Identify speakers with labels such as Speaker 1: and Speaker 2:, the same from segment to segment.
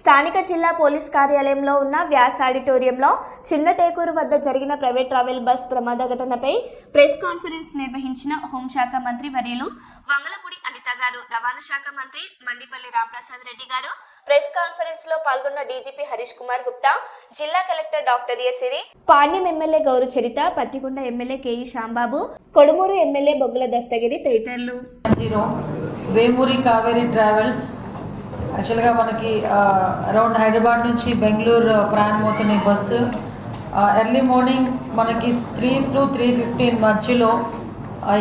Speaker 1: స్థానిక జిల్లా పోలీస్ కార్యాలయంలో ఉన్న వ్యాస్ ఆడిటోరియంలో చిన్నటేకూరు వద్ద జరిగిన ప్రైవేట్ ట్రావెల్ బస్ ప్రమాద ఘటనపై ప్రెస్ కాన్ఫరెన్స్ నిర్వహించిన హోంశాఖ మంత్రి వర్యులు వంగలపూడి అనిత గారు రవాణా శాఖ మంత్రి మండిపల్లి రామప్రసాద్ రెడ్డి గారు ప్రెస్ కాన్ఫరెన్స్లో పాల్గొన్న డీజీపీ హరీష్ కుమార్ గుప్తా జిల్లా collector doctor ఎసిరి Panyam MLA Gowru Charitha Pattikonda MLA KE Shyambabu Kodumur MLA Boggula Dastagiri తదితరులు.
Speaker 2: వేమూరి కావేరి ట్రావెల్స్ యాక్చువల్గా మనకి అరౌండ్ హైదరాబాద్ నుంచి బెంగళూరు ప్రయాణం అవుతున్న బస్సు ఎర్లీ మార్నింగ్ మనకి త్రీ టు త్రీ ఫిఫ్టీన్ మధ్యలో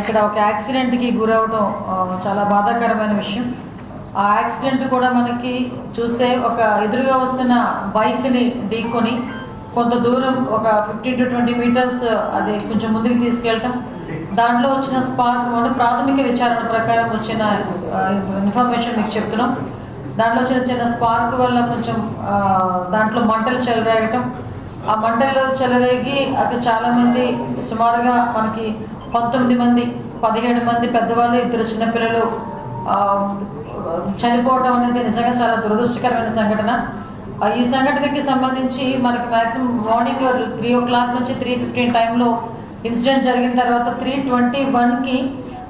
Speaker 2: ఇక్కడ ఒక యాక్సిడెంట్కి గురవడం చాలా బాధాకరమైన విషయం. ఆ యాక్సిడెంట్ కూడా మనకి చూస్తే ఒక ఎదురుగా వస్తున్న బైక్ని ఢీకొని కొంత దూరం ఒక ఫిఫ్టీన్ టు ట్వంటీ మీటర్స్ అది కొంచెం ముందుకు తీసుకెళ్ళటం. దాంట్లో వచ్చిన స్పార్క్ ప్రాథమిక విచారణ ప్రకారం వచ్చిన ఇన్ఫర్మేషన్ మీకు చెప్తున్నాం. దాంట్లో చిన్న చిన్న స్పార్క్ వల్ల కొంచెం దాంట్లో మంటలు చెలరేగటం. ఆ మంటలు చెలరేగి అక్కడ చాలామంది సుమారుగా మనకి పంతొమ్మిది మంది పదిహేడు మంది పెద్దవాళ్ళు ఇద్దరు చిన్నపిల్లలు చనిపోవడం అనేది నిజంగా చాలా దురదృష్టకరమైన సంఘటన. ఈ సంఘటనకి సంబంధించి మనకి maximum morning three o'clock నుంచి త్రీ ఫిఫ్టీన్ టైంలో ఇన్సిడెంట్ జరిగిన తర్వాత త్రీ ట్వంటీ వన్కి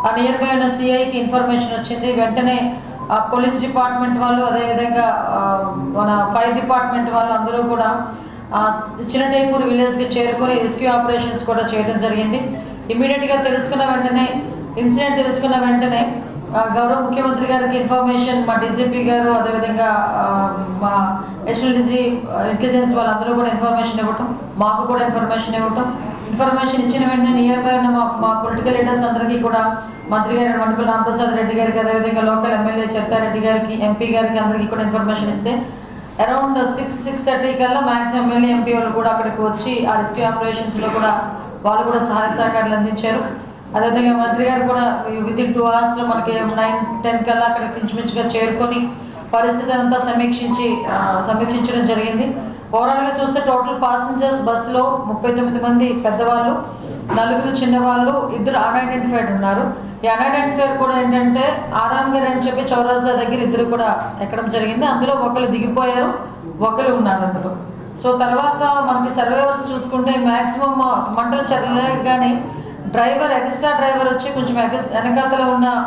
Speaker 2: ఆ నియర్ బై ఉన్న సిఐకి ఇన్ఫర్మేషన్ వచ్చింది. వెంటనే పోలీస్ డిపార్ట్మెంట్ వాళ్ళు అదేవిధంగా మన ఫైర్ డిపార్ట్మెంట్ వాళ్ళు అందరూ కూడా ఆ, చిన్నటేపూర్ విలేజ్కి చేరుకొని రెస్క్యూ ఆపరేషన్స్ కూడా చేయడం జరిగింది. ఇమీడియట్గా తెలుసుకున్న వెంటనే ఇన్సిడెంట్ తెలుసుకున్న వెంటనే గౌరవ ముఖ్యమంత్రి గారికి ఇన్ఫర్మేషన్ మా డీజీపీ గారు అదేవిధంగా మా నేషనల్ ఇంటెలిజెన్స్ వాళ్ళందరూ కూడా ఇన్ఫర్మేషన్ ఇవ్వటం మాకు కూడా ఇన్ఫర్మేషన్ ఇవ్వటం ఇన్ఫర్మేషన్ ఇచ్చిన వెంటనే నియర్ బై ఉన్న మా పొలిటికల్ లీడర్స్ అందరికీ కూడా మంత్రి గారు మండపల్ రామప్రసాద్ రెడ్డి గారికి అదేవిధంగా లోకల్ ఎమ్మెల్యే చెత్తారెడ్డి గారికి ఎంపీ గారికి అందరికీ కూడా ఇన్ఫర్మేషన్ ఇస్తే అరౌండ్ సిక్స్ సిక్స్ థర్టీ కల్లా మ్యాక్సిమం ఎమ్మెల్యే ఎంపీ వాళ్ళు కూడా అక్కడికి వచ్చి ఆ రెస్క్యూ ఆపరేషన్స్లో కూడా వాళ్ళు కూడా సహాయ సహకారాలు అందించారు. అదేవిధంగా మంత్రి గారు కూడా విత్ ఇన్ టూ అవర్స్లో మనకి నైన్ టెన్ కల్లా అక్కడికి ఇంచుమించుగా చేరుకొని పరిస్థితి అంతా సమీక్షించి సమీక్షించడం జరిగింది. ఓవరాల్గా చూస్తే టోటల్ పాసెంజర్స్ బస్సులో ముప్పై తొమ్మిది మంది పెద్దవాళ్ళు నలుగురు చిన్నవాళ్ళు ఇద్దరు అన్ఐడెంటిఫైడ్ ఉన్నారు. ఈ అన్ఐడెంటిఫైడ్ కూడా ఏంటంటే ఆరాంగర్ అని చెప్పి చౌరాస్తా దగ్గర ఇద్దరు కూడా ఎక్కడం జరిగింది. అందులో ఒకరు దిగిపోయారు ఒకరు ఉన్నారు అందులో. సో తర్వాత మనకి సర్వైవర్స్ చూసుకుంటే మ్యాక్సిమం మంటలు చల్లగానే డ్రైవర్ ఎక్స్ట్రా డ్రైవర్ వచ్చి కొంచెం ఎగస్- వెనకాతలో ఉన్న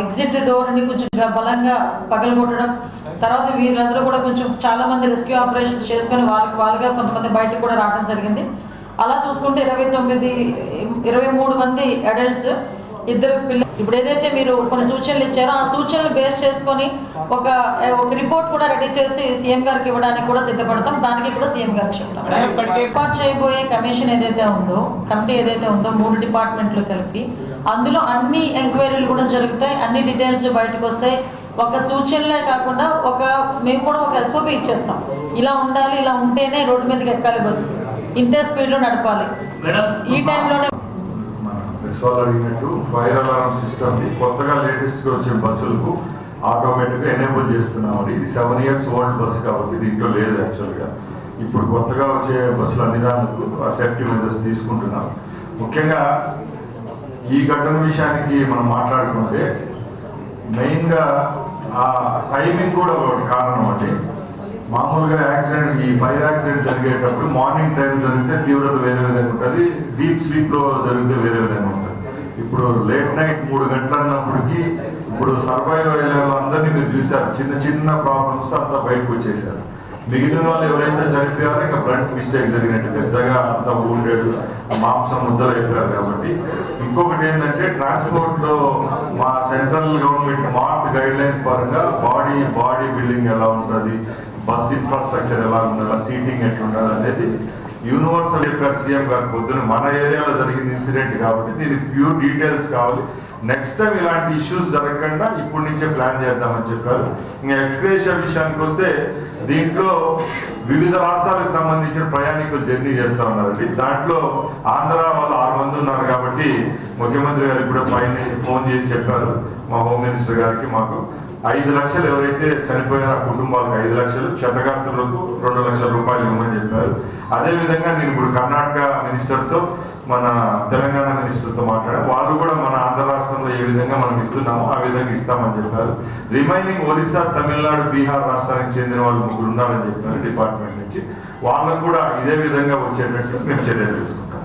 Speaker 2: ఎగ్జిట్ డోర్ని కొంచెం బలంగా పగలగొట్టడం తర్వాత వీళ్ళందరూ కూడా కొంచెం చాలా మంది రెస్క్యూ ఆపరేషన్స్ చేసుకొని వాళ్ళకి వాళ్ళుగా కొంతమంది బయటకు కూడా రావడం జరిగింది. అలా చూసుకుంటే ఇరవై తొమ్మిది ఇరవై మూడు మంది అడల్ట్స్ ఇద్దరు పిల్లలు ఇప్పుడు ఏదైతే మీరు కొన్ని సూచనలు ఇచ్చారో ఆ సూచనలు బేస్ చేసుకొని ఒక ఒక రిపోర్ట్ కూడా రెడీ చేసి సీఎం గారికి ఇవ్వడానికి కూడా సిద్ధపడతాం. దానికి కూడా సీఎం గారికి చెప్తాం. ఏర్పాటు చేయబోయే కమిషన్ ఏదైతే ఉందో కమిటీ ఏదైతే ఉందో మూడు డిపార్ట్మెంట్లు కలిపి అందులో అన్ని ఎంక్వైరీలు కూడా జరుగుతాయి అన్ని డీటెయిల్స్ బయటకు వస్తాయి. ఒక సూచనలే కాకుండా ఒక మేము కూడా ఒక ఎస్ఓపి ఇచ్చేస్తాం. ఇలా ఉండాలి ఇలా ఉంటేనే రోడ్డు మీదకి ఎక్కాలి బస్. ఇంతే స్పీడ్లో నడపాలి. ఈ టైంలోనే
Speaker 3: అడిగినట్టు ఫైర్ అలారం సిస్టమ్ని కొత్తగా లేటెస్ట్గా వచ్చే బస్సులకు ఆటోమేటిక్గా ఎనేబుల్ చేస్తున్నామని ఇది సెవెన్ ఇయర్స్ ఓల్డ్ బస్ కాబట్టి దీంట్లో లేదు యాక్చువల్గా. ఇప్పుడు కొత్తగా వచ్చే బస్సులు అన్ని దానికి ఆ సేఫ్టీ మెజర్స్ తీసుకుంటున్నాం. ముఖ్యంగా ఈ ఘటన విషయానికి మనం మాట్లాడుకుంటే మెయిన్గా ఆ టైమింగ్ కూడా ఒకటి కారణం అండి మామూలుగా యాక్సిడెంట్ ఈ ఫైర్ యాక్సిడెంట్ జరిగేటప్పుడు మార్నింగ్ టైం జరిగితే తీవ్రత వేరే విధంగా ఉంటుంది డీప్ స్లీప్లో జరిగితే వేరే విధంగా ఉంటుంది. ఇప్పుడు లేట్ నైట్ మూడు గంటలు అన్నప్పటికీ ఇప్పుడు సర్వైవ్ అయ్యే వాళ్ళందరినీ మీరు చూశారు. చిన్న చిన్న ప్రాబ్లమ్స్ అంతా బయటకు వచ్చేసారు. మిగిలిన వాళ్ళు ఎవరైతే చనిపోయారో ఇంకా బ్లడ్ మిస్టేక్ జరిగినట్టు పెద్దగా అంత ఊండేడు మాంసం ముద్దలు అయిపోయారు కాబట్టి. ఇంకొకటి ఏంటంటే ట్రాన్స్పోర్ట్లో మా central government mart guidelines పరంగా బాడీ బాడీ బిల్డింగ్ ఎలా ఉంటుంది బస్ ఇన్ఫ్రాస్ట్రక్చర్ ఎలా ఉండాలి సీటింగ్ ఎట్లుండాలి అనేది యూనివర్సల్ చెప్పారు సీఎం గారు పొద్దున మన ఏరియాలో జరిగింది ఇన్సిడెంట్ కాబట్టి దీనికి ప్యూర్ డీటెయిల్స్ కావాలి. నెక్స్ట్ టైం ఇలాంటి ఇష్యూస్ జరగకుండా ఇప్పటి నుంచే ప్లాన్ చేద్దామని చెప్పారు. ఇంకా ఎక్స్గ్రేషియా విషయానికి వస్తే దీంట్లో వివిధ రాష్ట్రాలకు సంబంధించిన ప్రయాణికులు జర్నీ చేస్తా ఉన్నారండి దాంట్లో ఆంధ్ర వాళ్ళు ఆరు మంది ఉన్నారు కాబట్టి ముఖ్యమంత్రి గారు కూడా పైన ఫోన్ చేసి చెప్పారు మా హోమ్ మినిస్టర్ గారికి మాకు. ఐదు లక్షలు ఎవరైతే చనిపోయిన కుటుంబాలకు ఐదు లక్షలు క్షతగాత్రులకు రెండు లక్షల రూపాయలు ఇవ్వమని చెప్పారు. అదేవిధంగా నేను ఇప్పుడు కర్ణాటక మినిస్టర్తో మన తెలంగాణ మినిస్టర్తో మాట్లాడాను. వాళ్ళు కూడా మన ఆంధ్ర రాష్ట్రంలో ఏ విధంగా మనం ఇస్తున్నామో ఆ విధంగా ఇస్తామని చెప్పారు. రిమైనింగ్ ఒరిస్సా తమిళనాడు బీహార్ రాష్ట్రానికి చెందిన వాళ్ళు ముగ్గురు ఉన్నారని చెప్పారు డిపార్ట్మెంట్ నుంచి. వాళ్ళకు కూడా ఇదే విధంగా వచ్చేటట్టు మేము చర్యలు తీసుకుంటాం.